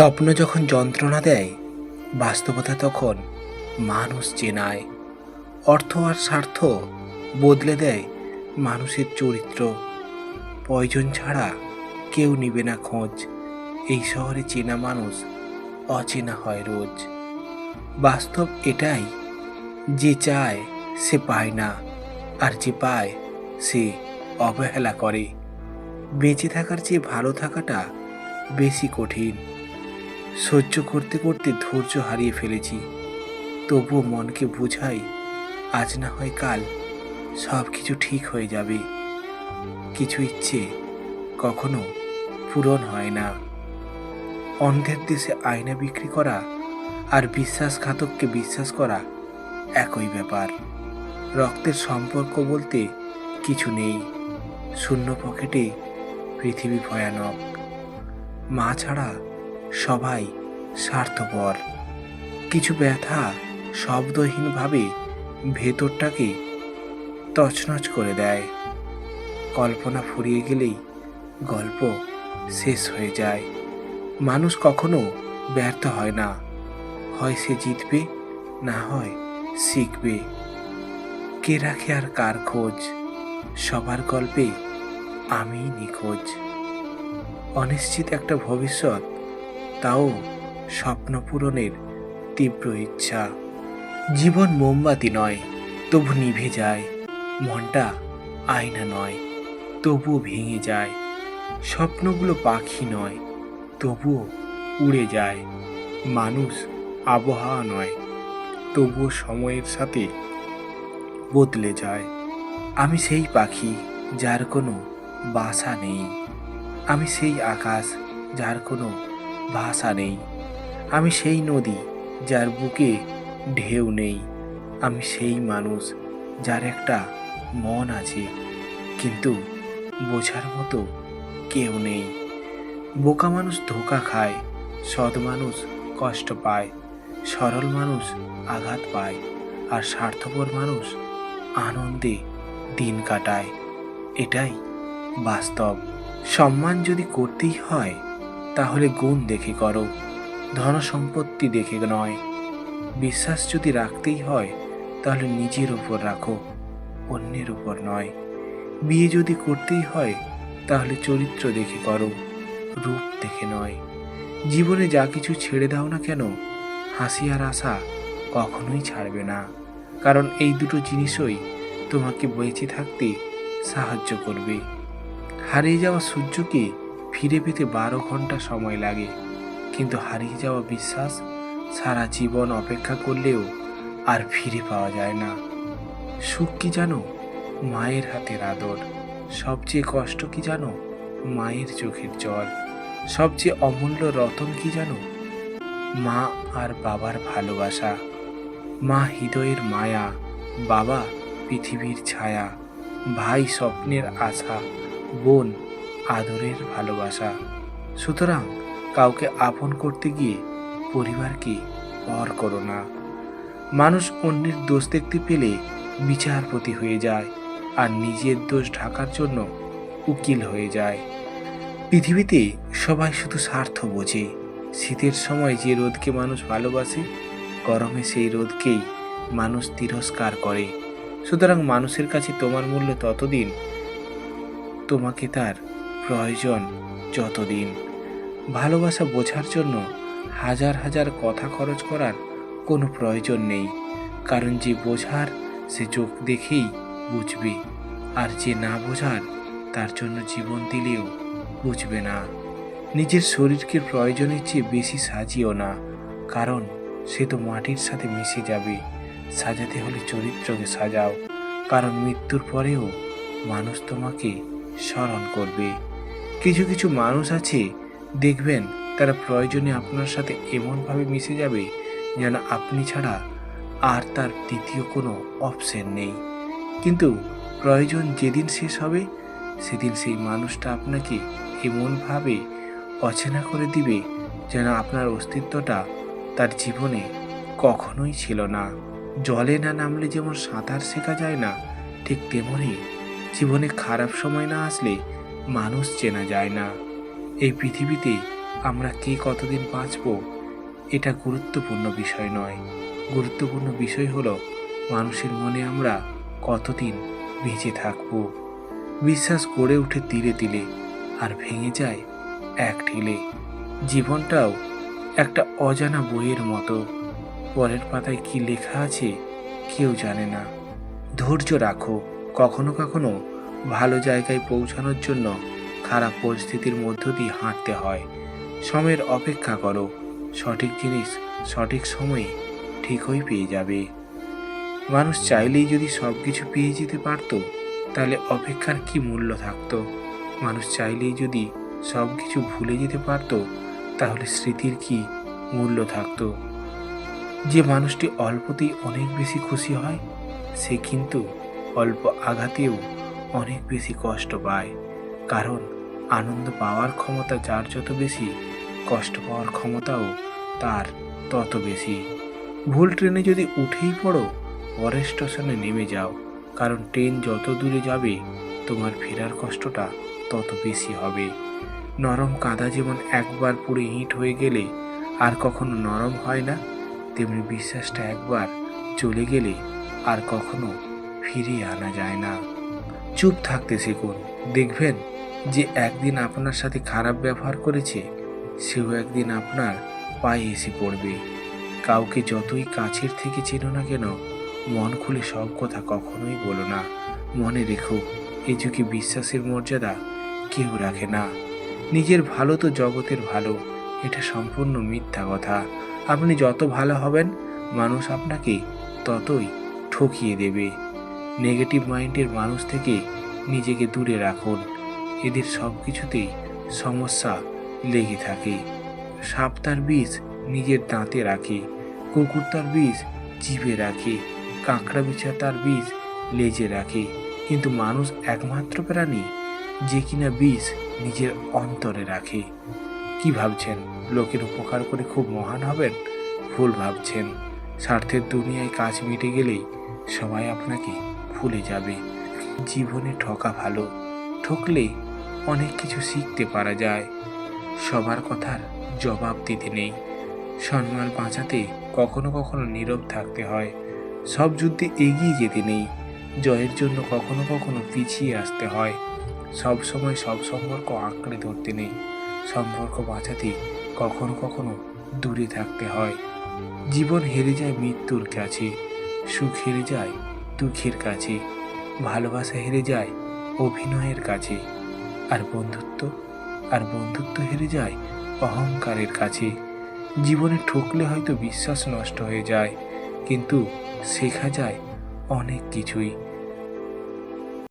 স্বপ্ন যখন যন্ত্রণা দেয়, বাস্তবতা তখন মানুষ চেনায়। অর্থ আর স্বার্থ বদলে দেয় মানুষের চরিত্র। প্রয়োজন ছাড়া কেউ নিবে না খোঁজ। এই শহরে চেনা মানুষ অচেনা হয় রোজ। বাস্তব এটাই, যে চায় সে পায় না, আর যে পায় সে অবহেলা করে। বেঁচে থাকার চেয়ে ভালো থাকাটা বেশি কঠিন। সহ্য করতে করতে ধৈর্য হারিয়ে ফেলেছি। তবুও মনকে বোঝাই, আজ না হয় কাল সব কিছু ঠিক হয়ে যাবে। কিছু ইচ্ছে কখনো পূরণ হয় না। অন্ধের দেশে আয়না বিক্রি করা আর বিশ্বাসঘাতককে বিশ্বাস করা একই ব্যাপার। রক্তের সম্পর্ক বলতে কিছু নেই। শূন্য পকেটে পৃথিবী ভয়ানক। মা ছাড়া সবাই স্বার্থপর। কিছু ব্যথা শব্দহীনভাবে ভেতরটাকে তছনছ করে দেয়। কল্পনা ফুরিয়ে গেলেই গল্প শেষ হয়ে যায়। মানুষ কখনো ব্যর্থ হয় না। হয় সে জিতবে, না হয় শিখবে। কে রাখে আর কার খোঁজ? সবার গল্পে আমিই নিখোঁজ। অনিশ্চিত একটা ভবিষ্যৎ তাও স্বপ্ন পূরণের তীব্র ইচ্ছা। জীবন মোমবাতি নয়, তবু নিভে যায়। মনটা আয়না নয়, তবুও ভেঙে যায়। স্বপ্নগুলো পাখি নয়, তবুও উড়ে যায়। মানুষ আবহাওয়া নয়, তবুও সময়ের সাথে বদলে যায়। আমি সেই পাখি যার কোনো বাসা নেই। আমি সেই আকাশ যার কোনো ভাষা নেই। আমি সেই নদী যার বুকে ঢেউ নেই। আমি সেই মানুষ যার একটা মন আছে। কিন্তু বোঝার মতো কেউ নেই। বোকা মানুষ ধোকা খায়, সৎ মানুষ কষ্ট পায়, সরল মানুষ আঘাত পায়, আর স্বার্থপর মানুষ আনন্দে দিন কাটায়। এটাই বাস্তব। সম্মান যদি করতেই হয় তাহলে গুণ দেখে করো ধন সম্পত্তি দেখে নয়। বিশ্বাস যদি রাখতেই হয়, তাহলে নিজের উপর রাখো, অন্যের উপর নয়। বিয়ে যদি করতেই হয়, তাহলে চরিত্র দেখে করো, রূপ দেখে নয়। জীবনে যা কিছু ছেড়ে দাও না কেন, হাসি আর আশা কখনোই ছাড়বে না। কারণ এই দুটো জিনিসই তোমাকে বেঁচে থাকতে সাহায্য করবে। হারিয়ে যাওয়া সূর্যকে ফিরে পেতে বারো ঘণ্টা সময় লাগে। কিন্তু হারিয়ে যাওয়া বিশ্বাস সারা জীবন অপেক্ষা করলেও আর ফিরে পাওয়া যায় না। সুখ কি জানো? মায়ের হাতের আদর। সবচেয়ে কষ্ট কি জানো? মায়ের চোখের জল। সবচেয়ে অমূল্য রতন কি জানো? মা আর বাবার ভালোবাসা। মা হৃদয়ের মায়া, বাবা পৃথিবীর ছায়া। ভাই স্বপ্নের আশা, বোন আদরের ভালোবাসা। সুতরাং কাউকে আপন করতে গিয়ে পরিবারকে পর করো না। মানুষ অন্যের দোষ দেখতে পেলে বিচারপতি হয়ে যায় আর নিজের দোষ ঢাকার জন্য উকিল হয়ে যায়। পৃথিবীতে সবাই শুধু স্বার্থ বোঝে। শীতের সময় যে রোদকে মানুষ ভালোবাসে, গরমে সেই রোদকেই মানুষ তিরস্কার করে। সুতরাং মানুষের কাছে তোমার মূল্য ততদিন তোমাকে তার প্রয়োজন যতদিন। ভালোবাসা বোঝার জন্য হাজার হাজার কথা খরচ করার কোনো প্রয়োজন নেই। কারণ যে বোঝার, সে চোখ দেখেই বুঝবে। আর যে না বোঝার, তার জন্য জীবন দিলেও বুঝবে না। নিজের শরীরকে প্রয়োজনের চেয়ে বেশি সাজিও না। কারণ সে তো মাটির সাথে মিশে যাবে। সাজাতে হলে চরিত্রকে সাজাও। কারণ মৃত্যুর পরেও মানুষ তোমাকে স্মরণ করবে। কিছু কিছু মানুষ আছে, দেখবেন তারা প্রয়োজনে আপনার সাথে এমনভাবে মিশে যাবে যেন আপনি ছাড়া আর তার দ্বিতীয় কোনো অপশন নেই। কিন্তু প্রয়োজন যেদিন শেষ হবে, সেদিন সেই মানুষটা আপনাকে এমনভাবে অচেনা করে দিবে যেন আপনার অস্তিত্বটা তার জীবনে কখনোই ছিল না। জলে না নামলে যেমন সাঁতার শেখা যায় না, ঠিক তেমনই জীবনে খারাপ সময় না আসলে মানুষ চেনা যায় না। এই পৃথিবীতে আমরা কে কতদিন বাঁচব, এটা গুরুত্বপূর্ণ বিষয় নয়। গুরুত্বপূর্ণ বিষয় হলো মানুষের মনে আমরা কতদিন বেঁচে থাকব। বিশ্বাস গড়ে ওঠে তিলে তিলে আর ভেঙে যায় এক ঢিলে। জীবনটাও একটা অজানা বইয়ের মতো। পরের পাতায় কি লেখা আছে কেউ জানে না। ধৈর্য রাখো, কখনো কখনো ভালো জায়গায় পৌঁছানোর জন্য খারাপ পরিস্থিতির মধ্য দিয়ে হাঁটতে হয়। সময়ের অপেক্ষা করো। সঠিক জিনিস, সঠিক সময়ে ঠিকই পেয়ে যাবে। মানুষ চাইলেই যদি সব কিছু পেয়ে যেতে পারতো, তাহলে অপেক্ষার কি মূল্য থাকতো? মানুষ চাইলেই যদি সব কিছু ভুলে যেতে পারতো, তাহলে স্মৃতির কি মূল্য থাকতো? যে মানুষটি অল্পতেই অনেক বেশি খুশি হয়, সে কিন্তু অল্প আঘাতেও অনেক বেশি কষ্ট পায়। কারণ আনন্দ পাওয়ার ক্ষমতা যার যত বেশি, কষ্ট পাওয়ার ক্ষমতাও তার তত বেশি। ভুল ট্রেনে যদি উঠেই পড়ো, পরের স্টেশনে নেমে যাও। কারণ ট্রেন যত দূরে যাবে, তোমার ফেরার কষ্টটা তত বেশি হবে। নরম কাদা যেমন একবার পুরো ইঁট হয়ে গেলে আর কখনো নরম হয় না, তেমনি বিশ্বাসটা একবার চলে গেলে আর কখনো ফিরিয়ে আনা যায় না। চুপ থাকতে শিখুন। দেখবেন যে একদিন আপনার সাথে খারাপ ব্যবহার করেছে, সেও একদিন আপনার পায়ে এসে পড়বে। কাউকে যতই কাছের থেকে চেনো না কেন, মন খুলে সব কথা কখনোই বলো না। মনে রেখো, এ যুগে বিশ্বাসের মর্যাদা কেউ রাখে না। নিজের ভালো তো জগতের ভালো, এটা সম্পূর্ণ মিথ্যা কথা। আপনি যত ভালো হবেন, মানুষ আপনাকে ততই ঠকিয়ে দেবে। নেগেটিভ মাইন্ডের মানুষ থেকে নিজেকে দূরে রাখুন। এদের সব কিছুতেই সমস্যা লেগে থাকে। সাপ তার বিষ নিজের দাঁতে রাখে কুকুর তার বিষ জিভে রাখে, কাঁকড়া বিছা তার বীজ লেজে রাখে। কিন্তু মানুষ একমাত্র প্রাণী যে কিনা বিষ নিজের অন্তরে রাখে। কি ভাবছেন? লোকের উপকার করে খুব মহান হবেন? ভুল ভাবছেন। স্বার্থের দুনিয়ায় কাজ মিটে গেলেই সবাই আপনাকে ভুলে যাবে। জীবনে ঠকা ভালো, ঠকলে অনেক কিছু শিখতে পারা যায়। সবার কথার জবাব দিতে নেই। সম্মান বাঁচাতে কখনো কখনো নীরব থাকতে হয়। সব যুদ্ধে এগিয়ে যেতে নেই। জয়ের জন্য কখনো কখনো পিছিয়ে আসতে হয়। সব সময় সব সম্পর্ক আঁকড়ে ধরতে নেই। সম্পর্ক বাঁচাতে কখনো কখনো দূরে থাকতে হয়। জীবন হেরে যায় মৃত্যুর কাছে। সুখ হেরে যায় দুঃখের কাছে, ভালোবাসা হেরে যায় অভিনয়ের কাছে, আর বন্ধুত্ব আর বন্ধুত্ব হেরে যায় অহংকারের কাছে। জীবনে ঠকলে হয়তো বিশ্বাস নষ্ট হয়ে যায়, কিন্তু শেখা যায় অনেক কিছুই।